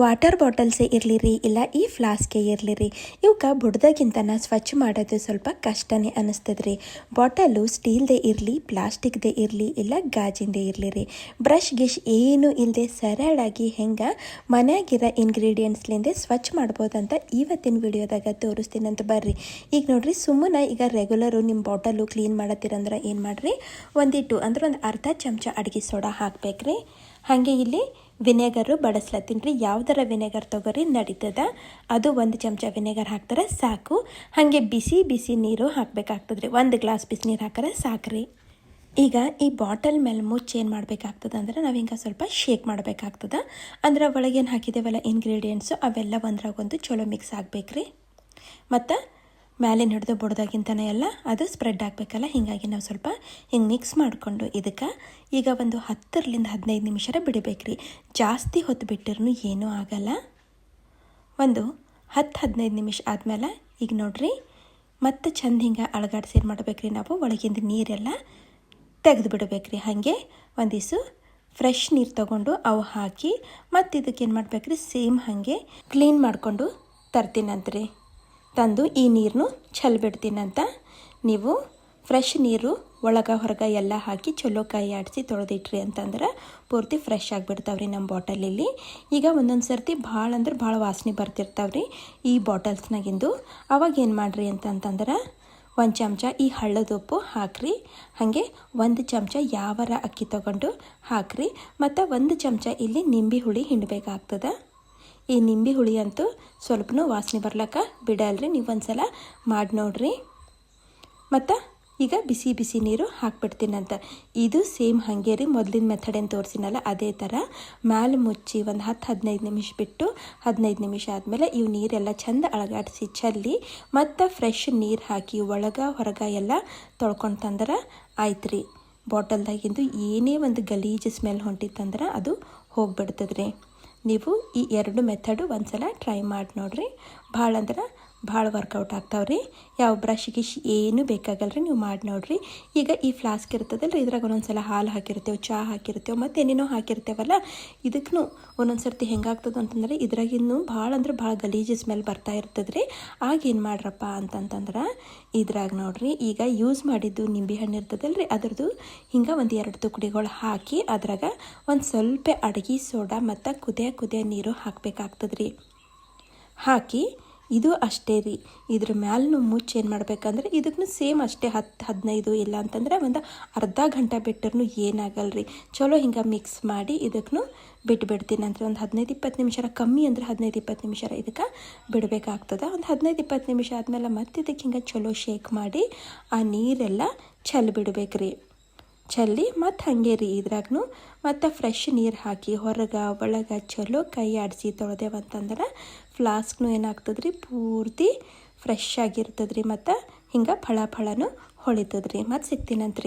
Water ಬಾಟಲ್ಸೇ ಇರಲಿ ರೀ ಇಲ್ಲ ಈ ಫ್ಲಾಸ್ಕೆ ಇರಲಿ ರೀ ಇವಕ್ಕೆ ಬುಡ್ದಾಗಿಂತನ ಸ್ವಚ್ಛ ಮಾಡೋದು ಸ್ವಲ್ಪ ಕಷ್ಟನೇ ಅನ್ನಿಸ್ತದೆ ಬಾಟಲು ಸ್ಟೀಲ್ದೇ ಇರಲಿ, ಪ್ಲಾಸ್ಟಿಕ್ದೇ ಇರಲಿ, ಇಲ್ಲ ಗಾಜಿಂದೇ ಇರಲಿ ರೀ ಬ್ರಷ್ ಗಿಶ್ ಏನು ಇಲ್ಲದೆ ಸರಳಾಗಿ ಹೆಂಗೆ ಮನೆಯಾಗಿರೋ ಇಂಗ್ರೀಡಿಯೆಂಟ್ಸ್ಲಿಂದ ಸ್ವಚ್ಛ ಮಾಡ್ಬೋದಂತ ಇವತ್ತಿನ ವಿಡಿಯೋದಾಗ ತೋರಿಸ್ತೀನಿ ಅಂತ ಬರ್ರಿ. ಈಗ ನೋಡಿರಿ, ಸುಮ್ಮನೆ ಈಗ ರೆಗ್ಯುಲರು ನಿಮ್ಮ ಬಾಟಲು ಕ್ಲೀನ್ ಮಾಡತ್ತೀರಂದ್ರೆ ಏನು ಮಾಡಿರಿ? ಒಂದಿಟ್ಟು, ಅಂದ್ರೆ ಒಂದು ಅರ್ಧ ಚಮಚ ಅಡುಗೆ ಸೋಡಾ ಹಾಕ್ಬೇಕ್ರಿ. ಹಾಗೆ ಇಲ್ಲಿ ವಿನೆಗರು ಬಡಿಸ್ಲತ್ತೀನಿ ರೀ. ಯಾವ್ದರ ವಿನೆಗರ್ ತೊಗೊರಿ, ನಡೀತದ. ಅದು ಒಂದು ಚಮಚ ವಿನೆಗರ್ ಹಾಕ್ತಾರೆ, ಸಾಕು. ಹಾಗೆ ಬಿಸಿ ಬಿಸಿ ನೀರು ಹಾಕಬೇಕಾಗ್ತದ್ರಿ ಒಂದು ಗ್ಲಾಸ್ ಬಿಸಿ ನೀರು ಹಾಕಿದ್ರೆ ಸಾಕ್ರಿ ಈಗ ಈ ಬಾಟಲ್ ಮೇಲೆ ಮುಚ್ಚಿ ಏನು ಮಾಡಬೇಕಾಗ್ತದೆ ಅಂದ್ರೆ ನಾವು ಹಿಂಗೆ ಸ್ವಲ್ಪ ಶೇಕ್ ಮಾಡಬೇಕಾಗ್ತದೆ. ಅಂದ್ರೆ ಒಳಗೇನು ಹಾಕಿದ್ದೇವಲ್ಲ ಇಂಗ್ರೀಡಿಯೆಂಟ್ಸು ಅವೆಲ್ಲ ಒಂದ್ರಾಗೊಂದು ಚಲೋ ಮಿಕ್ಸ್ ಆಗಬೇಕ್ರಿ ಮತ್ತು ಮ್ಯಾಲಿನ ಹಿಡಿದು ಬುಡ್ದಾಗಿಂತನೇ ಎಲ್ಲ ಅದು ಸ್ಪ್ರೆಡ್ ಆಗಬೇಕಲ್ಲ, ಹೀಗಾಗಿ ನಾವು ಸ್ವಲ್ಪ ಹಿಂಗೆ ಮಿಕ್ಸ್ ಮಾಡಿಕೊಂಡು ಇದಕ್ಕೆ ಈಗ ಒಂದು ಹತ್ತರಿಂದ ಹದಿನೈದು ನಿಮಿಷ ಬಿಡಬೇಕ್ರಿ. ಜಾಸ್ತಿ ಹೊತ್ತು ಬಿಟ್ಟಿರೂ ಏನೂ ಆಗಲ್ಲ. ಒಂದು ಹತ್ತು ಹದಿನೈದು ನಿಮಿಷ ಆದಮೇಲೆ ಈಗ ನೋಡ್ರಿ, ಮತ್ತೆ ಚಂದ ಹಿಂಗೆ ಅಳಗಾಡ್ಸಿ ಏನು ಮಾಡ್ಬೇಕ್ರಿ ನಾವು, ಒಳಗಿಂದ ನೀರೆಲ್ಲ ತೆಗೆದು ಬಿಡಬೇಕ್ರಿ. ಹಾಗೆ ಒಂದಿಸು ಫ್ರೆಶ್ ನೀರು ತೊಗೊಂಡು ಅವು ಹಾಕಿ ಮತ್ತು ಇದಕ್ಕೆ ಏನು ಮಾಡ್ಬೇಕ್ರಿ, ಸೇಮ್ ಹಾಗೆ ಕ್ಲೀನ್ ಮಾಡಿಕೊಂಡು ತರ್ತೀನಂತ್ರಿ. ತಂದು ಈ ನೀರನ್ನು ಚೆಲ್ಬಿಡ್ತೀನಂತ ನೀವು ಫ್ರೆಶ್ ನೀರು ಒಳಗೆ ಹೊರಗೆ ಎಲ್ಲ ಹಾಕಿ ಚಲೋ ಕೈ ಆಡಿಸಿ ತೊಳೆದಿಟ್ರಿ ಅಂತಂದ್ರೆ ಪೂರ್ತಿ ಫ್ರೆಶ್ ಆಗಿಬಿಡ್ತಾವ್ರಿ ನಮ್ಮ ಬಾಟಲಲ್ಲಿ ಈಗ ಒಂದೊಂದು ಸರ್ತಿ ಭಾಳ ಅಂದ್ರೆ ಭಾಳ ವಾಸನೆ ಬರ್ತಿರ್ತಾವ್ರಿ ಈ ಬಾಟಲ್ಸ್ನಾಗಿಂದು ಅವಾಗ ಏನು ಮಾಡಿರಿ ಅಂತಂತಂದ್ರೆ ಒಂದು ಚಮಚ ಈ ಹಳ್ಳದ ಉಪ್ಪು ಹಾಕ್ರಿ. ಹಾಗೆ ಒಂದು ಚಮಚ ಯಾವರ ಅಕ್ಕಿ ತಗೊಂಡು ಹಾಕ್ರಿ. ಮತ್ತು ಒಂದು ಚಮಚ ಇಲ್ಲಿ ನಿಂಬೆ ಹುಳಿ ಹಿಂಡಬೇಕಾಗ್ತದೆ. ಈ ನಿಂಬೆ ಹುಳಿ ಅಂತೂ ಸ್ವಲ್ಪನೂ ವಾಸನೆ ಬರ್ಲಕ್ಕ. ಬಿಡಲ್ರಿ ನೀವು ಒಂದು ಸಲ ಮಾಡಿ ನೋಡ್ರಿ. ಮತ್ತು ಈಗ ಬಿಸಿ ಬಿಸಿ ನೀರು ಹಾಕ್ಬಿಡ್ತೀನಂತ. ಇದು ಸೇಮ್ ಹಾಗೆ ರೀ ಮೊದಲಿನ ಮೆಥಡ್ ಏನು ತೋರಿಸಿನಲ್ಲ ಅದೇ ಥರ ಮ್ಯಾಲೆ ಮುಚ್ಚಿ ಒಂದು ಹತ್ತು ಹದಿನೈದು ನಿಮಿಷ ಬಿಟ್ಟು ಹದಿನೈದು ನಿಮಿಷ ಆದಮೇಲೆ ಇವು ನೀರೆಲ್ಲ ಚೆಂದ ಅಳಗಾಡಿಸಿ ಚೆಲ್ಲಿ ಮತ್ತು ಫ್ರೆಶ್ ನೀರು ಹಾಕಿ ಒಳಗೆ ಹೊರಗೆ ಎಲ್ಲ ತೊಳ್ಕೊಂಡು ತಂದ್ರೆ ಆಯ್ತು ರೀ ಬಾಟಲ್ದಾಗಿಂದು ಏನೇ ಒಂದು ಗಲೀಜು ಸ್ಮೆಲ್ ಹೊಂಟಿತ್ತಂದ್ರೆ ಅದು ಹೋಗ್ಬಿಡ್ತದೆ ರೀ ನೀವು ಈ ಎರಡು ಮೆಥಡು ಒಂದು ಸಲ ಟ್ರೈ ಮಾಡಿ ನೋಡಿರಿ ಭಾಳ ಅಂದ್ರೆ ಭಾಳ ವರ್ಕೌಟ್ ಆಗ್ತಾವೆ ರೀ ಯಾವ ಬ್ರಷ್ ಗಿಶ್ ಏನು ಬೇಕಾಗಲ್ಲ ರೀ ನೀವು ಮಾಡಿ ನೋಡ್ರಿ. ಈಗ ಈ ಫ್ಲಾಸ್ಕ್ ಇರ್ತದಲ್ಲ ರೀ ಇದ್ರಾಗ ಒಂದೊಂದು ಸಲ ಹಾಲು ಹಾಕಿರ್ತೇವೆ ಚಹಾ ಹಾಕಿರ್ತೇವೆ, ಮತ್ತು ಏನೇನೋ ಹಾಕಿರ್ತೇವಲ್ಲ ಇದಕ್ಕೂ ಒಂದೊಂದು ಸರ್ತಿ ಹೆಂಗಾಗ್ತದೆ ಅಂತಂದ್ರೆ ಇದ್ರಾಗಿನ್ನೂ ಭಾಳ ಅಂದ್ರೆ ಭಾಳ ಗಲೀಜು ಸ್ಮೆಲ್ ಬರ್ತಾ ಇರ್ತದೆ ರೀ ಆಗ ಏನು ಮಾಡ್ರಪ್ಪ ಅಂತಂತಂದ್ರೆ, ಇದ್ರಾಗ ನೋಡ್ರಿ, ಈಗ ಯೂಸ್ ಮಾಡಿದ್ದು ನಿಂಬೆ ಹಣ್ಣು ಇರ್ತದಲ್ಲ ರೀ ಅದ್ರದ್ದು ಹಿಂಗೆ ಒಂದು ಎರಡು ತುಕಡಿಗಳು ಹಾಕಿ ಅದ್ರಾಗ ಒಂದು ಸ್ವಲ್ಪ ಅಡುಗೆ ಸೋಡಾ ಮತ್ತು ಕುದಿಯ ಕುದಿಯ ನೀರು ಹಾಕಬೇಕಾಗ್ತದೆ ರೀ ಹಾಕಿ ಇದು ಅಷ್ಟೇ ರೀ. ಇದ್ರ ಮ್ಯಾಲೂ ಮುಚ್ಚಿ ಏನು ಮಾಡ್ಬೇಕಂದ್ರೆ ಇದಕ್ಕೂ ಸೇಮ್ ಅಷ್ಟೇ ಹತ್ತು ಹದಿನೈದು ಇಲ್ಲ ಅಂತಂದ್ರೆ ಒಂದು ಅರ್ಧ ಗಂಟೆ ಬಿಟ್ಟರು ಏನಾಗಲ್ಲ ರೀ ಚಲೋ ಹಿಂಗೆ ಮಿಕ್ಸ್ ಮಾಡಿ ಇದಕ್ಕೂ ಬಿಟ್ಟು ಬಿಡ್ತೀನಿ ಅಂದರೆ ಒಂದು ಹದಿನೈದು ಇಪ್ಪತ್ತು ನಿಮಿಷ ಕಮ್ಮಿ ಅಂದರೆ ಹದಿನೈದು ಇಪ್ಪತ್ತು ನಿಮಿಷ ಇದಕ್ಕೆ ಬಿಡಬೇಕಾಗ್ತದೆ. ಒಂದು ಹದಿನೈದು ಇಪ್ಪತ್ತು ನಿಮಿಷ ಆದಮೇಲೆ ಮತ್ತೆ ಇದಕ್ಕೆ ಹಿಂಗೆ ಚಲೋ ಶೇಕ್ ಮಾಡಿ ಆ ನೀರೆಲ್ಲ ಚೆಲ್ಲಿ ಬಿಡ್ಬೇಕು ರೀ ಚಲ್ಲಿ ಮತ್ತು ಹಾಗೆ ರೀ ಇದ್ರಾಗೂ ಮತ್ತು ಫ್ರೆಶ್ ನೀರು ಹಾಕಿ ಹೊರಗೆ ಒಳಗೆ ಚಲೋ ಕೈ ಆಡಿಸಿ ತೊಳೆದೇವಂತಂದ್ರೆ ಫ್ಲಾಸ್ಕ್ನು ಏನಾಗ್ತದೆ ರೀ ಪೂರ್ತಿ ಫ್ರೆಶ್ ಆಗಿರ್ತದ್ರಿ ಮತ್ತು ಹಿಂಗೆ ಫಳ ಫಳನೂ ಹೊಳಿತದ್ರಿ. ಮತ್ತು ಸಿಗ್ತೀನಂತ್ರಿ.